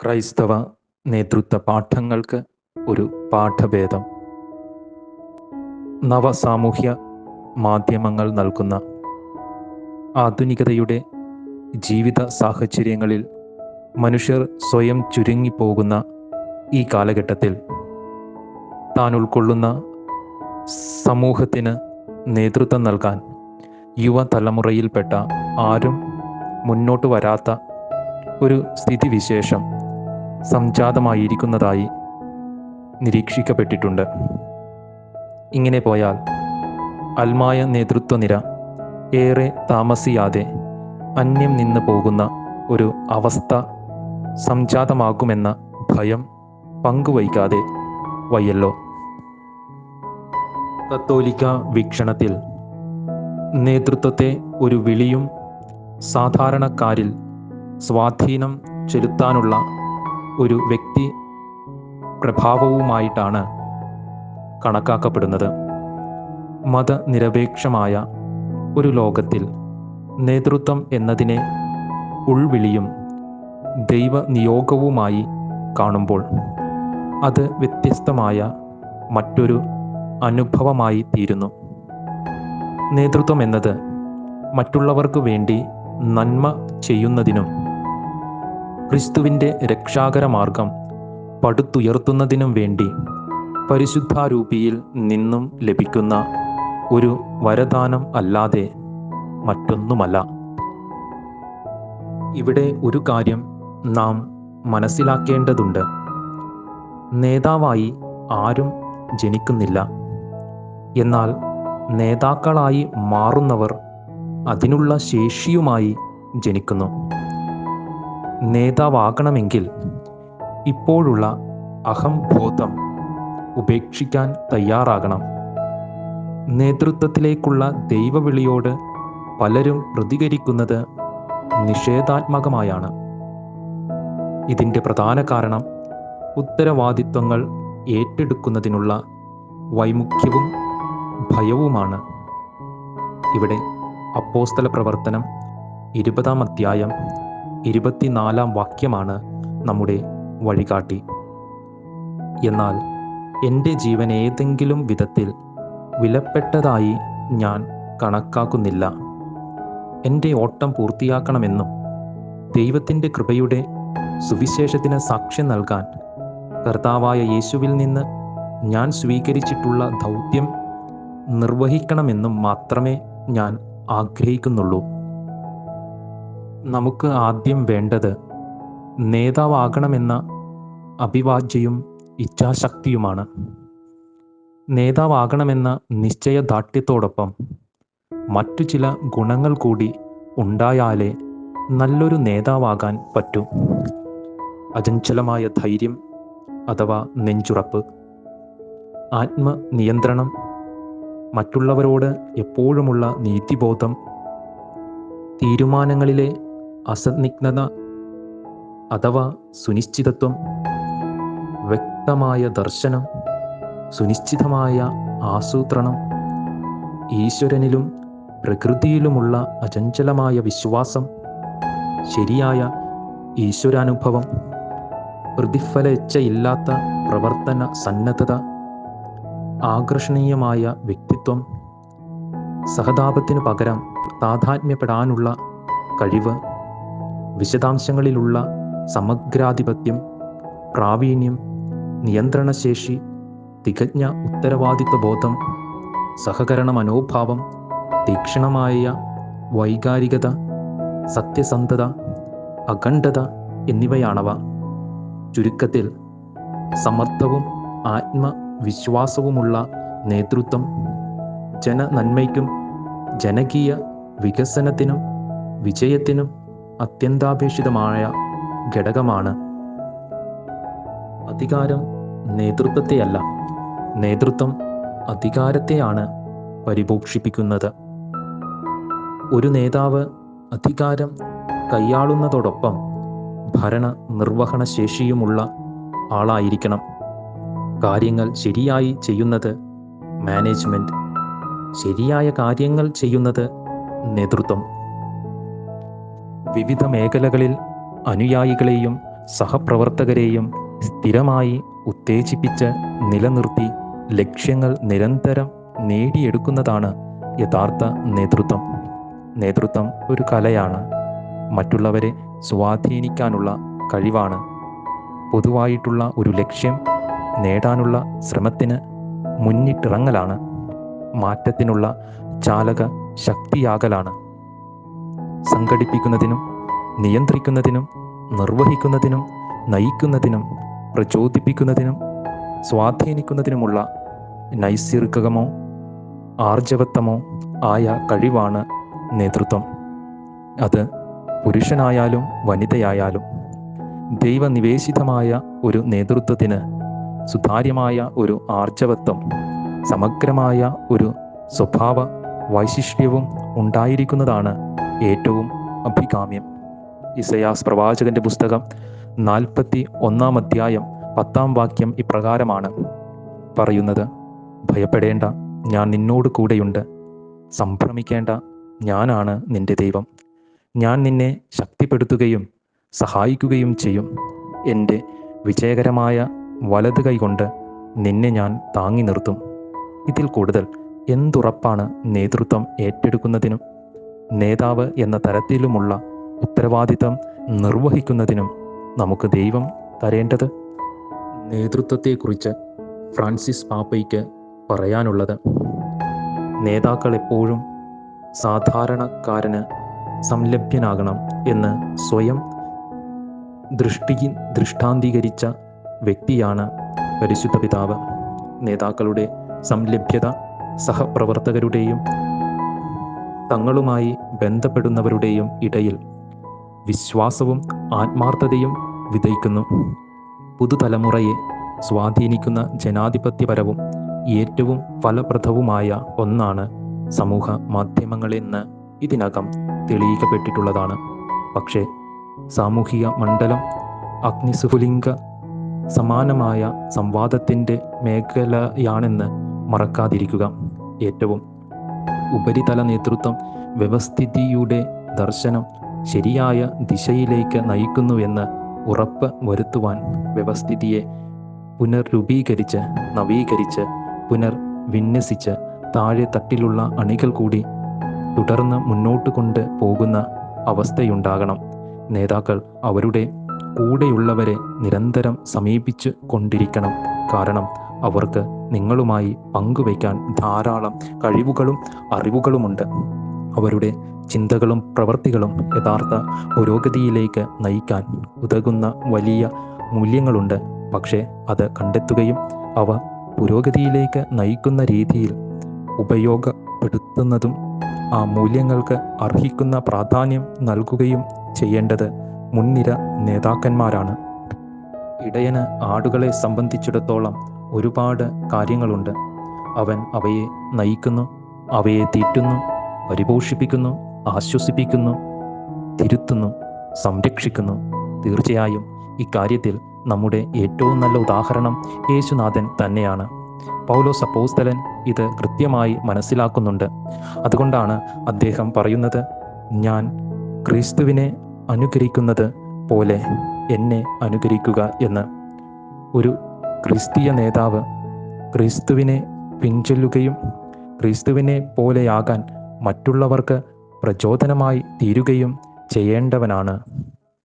ക്രൈസ്തവ നേതൃത്വ പാഠങ്ങൾക്ക് ഒരു പാഠഭേദം. നവസാമൂഹ്യ മാധ്യമങ്ങൾ നൽകുന്ന ആധുനികതയുടെ ജീവിത സാഹചര്യങ്ങളിൽ മനുഷ്യർ സ്വയം ചുരുങ്ങിപ്പോകുന്ന ഈ കാലഘട്ടത്തിൽ താൻ ഉൾക്കൊള്ളുന്ന സമൂഹത്തിന് നേതൃത്വം നൽകാൻ യുവതലമുറയിൽപ്പെട്ട ആരും മുന്നോട്ട് വരാത്ത ഒരു സ്ഥിതിവിശേഷം സംജാതമായിരിക്കുന്നതായി നിരീക്ഷിക്കപ്പെട്ടിട്ടുണ്ട്. ഇങ്ങനെ പോയാൽ അൽമായ നേതൃത്വനിര ഏറെ താമസിയാതെ അന്യം നിന്ന് പോകുന്ന ഒരു അവസ്ഥ സംജാതമാകുമെന്ന ഭയം പങ്കുവയ്ക്കാതെ വയ്യല്ലോ. കത്തോലിക്ക വീക്ഷണത്തിൽ നേതൃത്വത്തെ ഒരു വിളിയും സാധാരണക്കാരിൽ സ്വാധീനം ചെലുത്താനുള്ള ഒരു വ്യക്തി പ്രഭാവവുമായിട്ടാണ് കണക്കാക്കപ്പെടുന്നത്. മതനിരപേക്ഷമായ ഒരു ലോകത്തിൽ നേതൃത്വം എന്നതിനെ ഉൾവിളിയും ദൈവനിയോഗവുമായി കാണുമ്പോൾ അത് വ്യത്യസ്തമായ മറ്റൊരു അനുഭവമായി തീരുന്നു. നേതൃത്വം എന്നത് മറ്റുള്ളവർക്ക് വേണ്ടി നന്മ ചെയ്യുന്നതിനും ക്രിസ്തുവിന്റെ രക്ഷാകരമാർഗം പടുത്തുയർത്തുന്നതിനും വേണ്ടി പരിശുദ്ധാരൂപിയിൽ നിന്നും ലഭിക്കുന്ന ഒരു വരദാനം അല്ലാതെ മറ്റൊന്നുമല്ല. ഇവിടെ ഒരു കാര്യം നാം മനസ്സിലാക്കേണ്ടതുണ്ട്. നേതാവായി ആരും ജനിക്കുന്നില്ല. എന്നാൽ നേതാക്കളായി മാറുന്നവർ അതിനുള്ള ശേഷിയുമായി ജനിക്കുന്നു. നേതാവാകണമെങ്കിൽ ഇപ്പോഴുള്ള അഹംബോധം ഉപേക്ഷിക്കാൻ തയ്യാറാകണം. നേതൃത്വത്തിലേക്കുള്ള ദൈവവിളിയോട് പലരും പ്രതികരിക്കുന്നത് നിഷേധാത്മകമായാണ്. ഇതിന്റെ പ്രധാന കാരണം ഉത്തരവാദിത്വങ്ങൾ ഏറ്റെടുക്കുന്നതിനുള്ള വൈമുഖ്യവും ഭയവുമാണ്. ഇവിടെ അപ്പോസ്തല പ്രവർത്തനം ഇരുപതാം അധ്യായം ഇരുപത്തിനാലാം വാക്യമാണ് നമ്മുടെ വഴികാട്ടി. എന്നാൽ എന്റെ ജീവൻ ഏതെങ്കിലും വിധത്തിൽ വിലപ്പെട്ടതായി ഞാൻ കണക്കാക്കുന്നില്ല. എന്റെ ഓട്ടം പൂർത്തിയാക്കണമെന്നും ദൈവത്തിന്റെ കൃപയുടെ സുവിശേഷത്തിന് സാക്ഷ്യം നൽകാൻ കർത്താവായ യേശുവിൽ നിന്ന് ഞാൻ സ്വീകരിച്ചിട്ടുള്ള ദൗത്യം നിർവഹിക്കണമെന്നും മാത്രമേ ഞാൻ ആഗ്രഹിക്കുന്നുള്ളൂ. നമുക്ക് ആദ്യം വേണ്ടത് നേതാവാകണമെന്ന അഭിവാജ്യയും ഇച്ഛാശക്തിയുമാണ്. നേതാവാകണമെന്ന നിശ്ചയദാർഢ്യത്തോടൊപ്പം മറ്റു ചില ഗുണങ്ങൾ കൂടി ഉണ്ടായാലേ നല്ലൊരു നേതാവാകാൻ പറ്റൂ. അചഞ്ചലമായ ധൈര്യം അഥവാ നെഞ്ചുറപ്പ് ആത്മനിയന്ത്രണം മറ്റുള്ളവരോട് എപ്പോഴുമുള്ള നീതിബോധം തീരുമാനങ്ങളിലെ അസന്നിഗ്ധത അഥവാ സുനിശ്ചിതത്വം വ്യക്തമായ ദർശനം സുനിശ്ചിതമായ ആസൂത്രണം ഈശ്വരനിലും പ്രകൃതിയിലുമുള്ള അചഞ്ചലമായ വിശ്വാസം ശരിയായ ഈശ്വരാനുഭവം പ്രതിഫലേച്ഛയില്ലാത്ത പ്രവർത്തന സന്നദ്ധത ആകർഷണീയമായ വ്യക്തിത്വം സഹതാപത്തിനു പകരം താതാത്മ്യപ്പെടാനുള്ള കഴിവ് വിശദാംശങ്ങളിലുള്ള സമഗ്രാധിപത്യം പ്രാവീണ്യം നിയന്ത്രണശേഷി തികഞ്ഞ ഉത്തരവാദിത്വ ബോധം സഹകരണ മനോഭാവം തീക്ഷണമായ വൈകാരികത സത്യസന്ധത അഖണ്ഡത എന്നിവയാണവ. ചുരുക്കത്തിൽ സമർത്ഥവും ആത്മവിശ്വാസവുമുള്ള നേതൃത്വം ജനനന്മയ്ക്കും ജനകീയ വികസനത്തിനും വിജയത്തിനും അത്യന്താപേക്ഷിതമായ ഘടകമാണ്. അധികാരം നേതൃത്വത്തെയല്ല നേതൃത്വം അധികാരത്തെയാണ് പരിപോഷിപ്പിക്കുന്നത്. ഒരു നേതാവ് അധികാരം കൈയാളുന്നതോടൊപ്പം ഭരണ നിർവഹണ ശേഷിയുമുള്ള ആളായിരിക്കണം. കാര്യങ്ങൾ ശരിയായി ചെയ്യുന്നത് മാനേജ്മെന്റ് ശരിയായ കാര്യങ്ങൾ ചെയ്യുന്നത് നേതൃത്വം. വിവിധ മേഖലകളിൽ അനുയായികളെയും സഹപ്രവർത്തകരെയും സ്ഥിരമായി ഉത്തേജിപ്പിച്ച് നിലനിർത്തി ലക്ഷ്യങ്ങൾ നിരന്തരം നേടിയെടുക്കുന്നതാണ് യഥാർത്ഥ നേതൃത്വം. നേതൃത്വം ഒരു കലയാണ്. മറ്റുള്ളവരെ സ്വാധീനിക്കാനുള്ള കഴിവാണ്. പൊതുവായിട്ടുള്ള ഒരു ലക്ഷ്യം നേടാനുള്ള ശ്രമത്തിന് മുന്നിട്ടിറങ്ങലാണ്. മാറ്റത്തിനുള്ള ചാലക ശക്തിയാകലാണ്. സംഘടിപ്പിക്കുന്നതിനും നിയന്ത്രിക്കുന്നതിനും നിർവഹിക്കുന്നതിനും നയിക്കുന്നതിനും പ്രചോദിപ്പിക്കുന്നതിനും സ്വാധീനിക്കുന്നതിനുമുള്ള നൈസർഗികമോ ആർജവത്വമോ ആയ കഴിവാണ് നേതൃത്വം. അത് പുരുഷനായാലും വനിതയായാലും ദൈവനിവേശിതമായ ഒരു നേതൃത്വത്തിന് സുതാര്യമായ ഒരു ആർജവത്വം സമഗ്രമായ ഒരു സ്വഭാവ വൈശിഷ്ട്യവും ഉണ്ടായിരിക്കുന്നതാണ് ഏറ്റവും അഭികാമ്യം. ഇസയാസ് പ്രവാചകന്റെ പുസ്തകം നാൽപ്പത്തി ഒന്നാം അധ്യായം പത്താം വാക്യം ഇപ്രകാരമാണ്. പറയുന്നത് ഭയപ്പെടേണ്ട ഞാൻ നിന്നോട് കൂടെയുണ്ട്. സംഭ്രമിക്കേണ്ട ഞാനാണ് നിന്റെ ദൈവം. ഞാൻ നിന്നെ ശക്തിപ്പെടുത്തുകയും സഹായിക്കുകയും ചെയ്യും. എന്റെ വിജയകരമായ വലത് കൈകൊണ്ട് നിന്നെ ഞാൻ താങ്ങി നിർത്തും. ഇതിൽ കൂടുതൽ എന്തുറപ്പാണ് നേതൃത്വം ഏറ്റെടുക്കുന്നതിനും നേതാവ് എന്ന തരത്തിലുമുള്ള ഉത്തരവാദിത്തം നിർവഹിക്കുന്നതിനും നമുക്ക് ദൈവം തരേണ്ടത്? നേതൃത്വത്തെക്കുറിച്ച് ഫ്രാൻസിസ് പാപ്പയ്ക്ക് പറയാനുള്ളത് നേതാക്കൾ എപ്പോഴും സാധാരണക്കാരന് സംലഭ്യനാകണം എന്ന് സ്വയം ദൃഷ്ടി ദൃഷ്ടാന്തീകരിച്ച വ്യക്തിയാണ് പരിശുദ്ധ പിതാവ്. നേതാക്കളുടെ സംലഭ്യത സഹപ്രവർത്തകരുടെയും തങ്ങളുമായി ബന്ധപ്പെടുന്നവരുടെയും ഇടയിൽ വിശ്വാസവും ആത്മാർത്ഥതയും വിതയ്ക്കുന്നു. പുതുതലമുറയെ സ്വാധീനിക്കുന്ന ജനാധിപത്യപരവും ഏറ്റവും ഫലപ്രദവുമായ ഒന്നാണ് സമൂഹ മാധ്യമങ്ങളെന്ന് ഇതിനകം തെളിയിക്കപ്പെട്ടിട്ടുള്ളതാണ്. പക്ഷേ സാമൂഹിക മണ്ഡലം അഗ്നിസുഹുലിംഗ സമാനമായ സംവാദത്തിന്റെ മേഖലയാണെന്ന് മറക്കാതിരിക്കുക. ഏറ്റവും ഉപരിതല നേതൃത്വം വ്യവസ്ഥിതിയുടെ ദർശനം ശരിയായ ദിശയിലേക്ക് നയിക്കുന്നുവെന്ന് ഉറപ്പ് വരുത്തുവാൻ വ്യവസ്ഥിതിയെ പുനർരൂപീകരിച്ച് നവീകരിച്ച് പുനർ വിന്യസിച്ച് താഴെ തട്ടിലുള്ള അണികൾ കൂടി തുടർന്ന് മുന്നോട്ട് കൊണ്ട് പോകുന്ന അവസ്ഥയുണ്ടാകണം. നേതാക്കൾ അവരുടെ കൂടെയുള്ളവരെ നിരന്തരം സമീപിച്ചു കൊണ്ടിരിക്കണം. കാരണം അവർക്ക് നിങ്ങളുമായി പങ്കുവയ്ക്കാൻ ധാരാളം കഴിവുകളും അറിവുകളുമുണ്ട്. അവരുടെ ചിന്തകളും പ്രവൃത്തികളും യഥാർത്ഥ പുരോഗതിയിലേക്ക് നയിക്കാൻ ഉതകുന്ന വലിയ മൂല്യങ്ങളുണ്ട്. പക്ഷേ അത് കണ്ടെത്തുകയും അവ പുരോഗതിയിലേക്ക് നയിക്കുന്ന രീതിയിൽ ഉപയോഗപ്പെടുത്തുന്നതും ആ മൂല്യങ്ങൾക്ക് അർഹിക്കുന്ന പ്രാധാന്യം നൽകുകയും ചെയ്യേണ്ടത് മുൻനിര നേതാക്കന്മാരാണ്. ഇടയന് ആടുകളെ സംബന്ധിച്ചിടത്തോളം ഒരുപാട് കാര്യങ്ങളുണ്ട്. അവൻ അവയെ നയിക്കുന്നു അവയെ തീറ്റുന്നു പരിപോഷിപ്പിക്കുന്നു ആശ്വസിപ്പിക്കുന്നു തിരുത്തുന്നു സംരക്ഷിക്കുന്നു. തീർച്ചയായും ഇക്കാര്യത്തിൽ നമ്മുടെ ഏറ്റവും നല്ല ഉദാഹരണം യേശുനാഥൻ തന്നെയാണ്. പൗലോ സപ്പോസ്തലൻ ഇത് കൃത്യമായി മനസ്സിലാക്കുന്നുണ്ട്. അതുകൊണ്ടാണ് അദ്ദേഹം പറയുന്നത് ഞാൻ ക്രിസ്തുവിനെ അനുകരിക്കുന്നത് പോലെ എന്നെ അനുകരിക്കുക എന്ന്. ഒരു ക്രിസ്തീയ നേതാവ് ക്രിസ്തുവിനെ പിൻചൊല്ലുകയും ക്രിസ്തുവിനെ പോലെയാകാൻ മറ്റുള്ളവർക്ക് പ്രചോദനമായി തീരുകയും ചെയ്യേണ്ടവനാണ്.